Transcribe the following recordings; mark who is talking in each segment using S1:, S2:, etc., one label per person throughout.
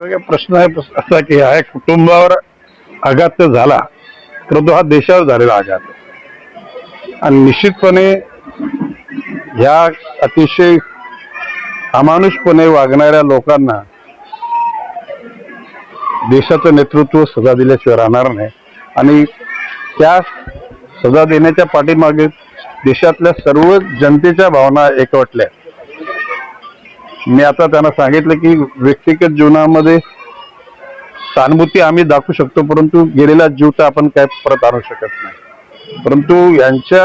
S1: प्रश्न आहे असा की ह्या कुटुंबावर आघात तर झाला परंतु हा देशावर झालेला आघात. आहे. आणि निश्चितपणे ह्या अतिशय अमानुषपणे वागणाऱ्या लोकांना देशाचं नेतृत्व सजा दिल्याशिवाय राहणार नाही. आणि त्या सजा देण्याच्या पाठीमागे देशातल्या सर्व जनतेच्या भावना एकवटल्या मी आता त्यांना सांगितलं की व्यक्तिगत जीवनामध्ये सहानुभूती आम्ही दाखवू शकतो परंतु गेलेला जीव तर आपण काय परत आणू शकत नाही. परंतु यांच्या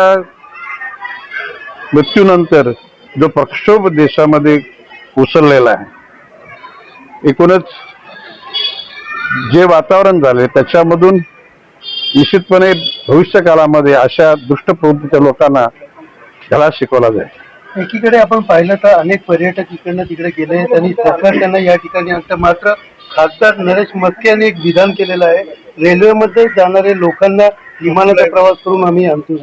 S1: मृत्यूनंतर जो प्रक्षोभ देशामध्ये उसरलेला आहे एकूणच जे वातावरण झाले त्याच्यामधून निश्चितपणे भविष्य काळामध्ये अशा दुष्ट प्रवृत्तीच्या लोकांना धडा शिकवला जाईल.
S2: एकीकडे आपण पाहिलं तर अनेक पर्यटक इकडनं तिकडे गेले त्यांनी सरकार त्यांना या ठिकाणी आणतं. मात्र खासदार नरेश मस्के यांनी एक विधान केलेलं आहे. रेल्वेमध्ये जाणारे लोकांना विमानाचा प्रवास करून आम्ही आणतो.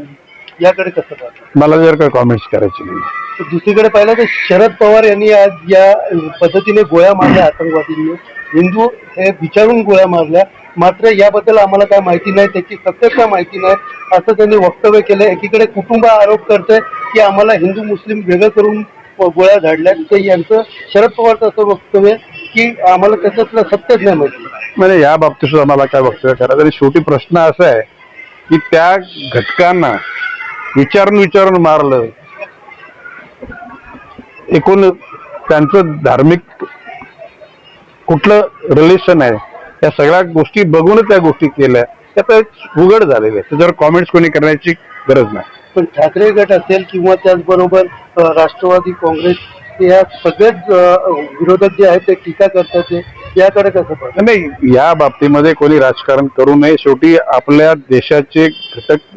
S2: याकडे कसं पाहतो?
S1: मला जर काही कॉमेंट्स करायची नाही.
S2: तर दुसरीकडे पाहिलं तर शरद पवार यांनी आज या पद्धतीने गोळ्या मारल्या आतंकवादींनी. हिंदू हे विचारून गोळ्या मारल्या. मात्र याबद्दल आम्हाला काय माहिती नाही त्याची सत्यता माहिती नाही असं त्यांनी वक्तव्य केलं. एकीकडे कुटुंब आरोप करतंय की आम्हाला हिंदू मुस्लिम वेगळं करून गोळ्या झाडल्या ते यांचं शरद पवारचं असं वक्तव्य की आम्हाला त्याच्यातलं सत्यच नाही माहिती.
S1: म्हणजे या बाबतीत सुद्धा आम्हाला काय वक्तव्य करायचं? आणि शेवटी प्रश्न असा आहे की त्या घटकांना विचारून विचारून मारलं. एकूण त्यांचं धार्मिक कुठलं रिलेशन आहे? या सगळ्या गोष्टी बघूनच त्या गोष्टी केल्या. त्यात उघड झालेले आहे. त्याच्यावर कॉमेंट्स कोणी करण्याची गरज नाही.
S2: पण ठाकरे गट असेल किंवा त्याचबरोबर राष्ट्रवादी काँग्रेस या सगळेच विरोधक जे आहेत ते टीका करतात ते. याकडे कसं
S1: नाही या बाबतीमध्ये कोणी राजकारण करू नये. शेवटी आपल्या देशाचे घटक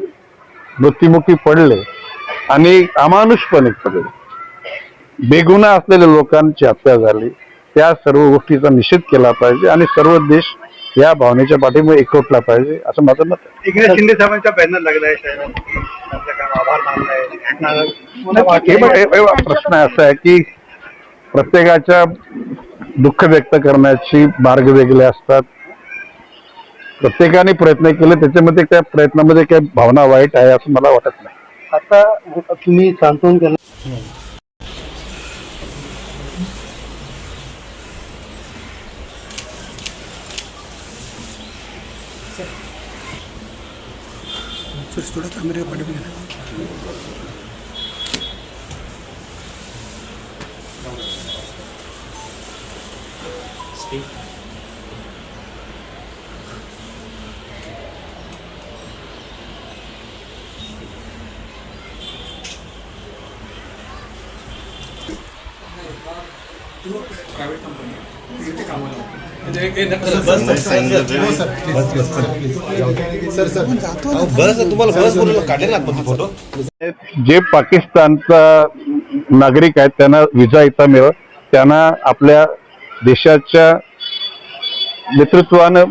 S1: मृत्युमुखी पडले आणि अमानुषपणे पडले. बेगुन्हा असलेल्या लोकांची हत्या झाली. त्या सर्व गोष्टीचा निषेध केला पाहिजे आणि सर्व देश या भावनेच्या पाठीमुळे एकवटला पाहिजे असं माझं मत आहे.
S2: इकडे शिंदे साहेबांचा बॅनर लागलाय
S1: प्रश्न असा आहे की प्रत्येकाच्या दुःख व्यक्त करण्याची मार्ग वेगळे असतात. प्रत्येकाने प्रयत्न केले त्याच्यामध्ये त्या प्रयत्नामध्ये काही भावना वाईट आहे असं मला वाटत नाही.
S2: आता तुम्ही सांत्वन केलं.
S3: ക്യാമറയെ പഠിപ്പിക്കണം Speak. बोललो काढेल ना आपण फोटो
S1: जे पाकिस्तानचा नागरिक आहेत त्यांना विजा इथं मिळव त्यांना आपल्या देशाच्या नेतृत्वानं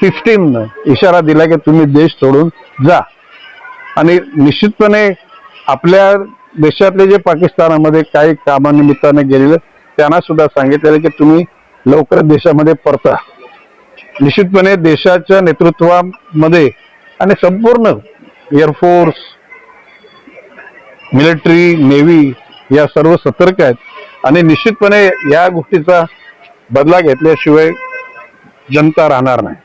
S1: सिस्टीमनं इशारा दिला की तुम्ही देश सोडून जा. आणि निश्चितपणे आपल्या देशातले जे पाकिस्तानामध्ये काही कामानिमित्ताने गेलेले त्यांना सुद्धा सांगितलेलं की तुम्ही लवकरच देशामध्ये परता. निश्चितपणे देशाच्या नेतृत्वामध्ये आणि संपूर्ण एअरफोर्स मिलिटरी नेव्ही या सर्व सतर्क आहेत. आणि निश्चितपणे या गोष्टीचा बदला घेतल्याशिवाय जनता राहणार नाही.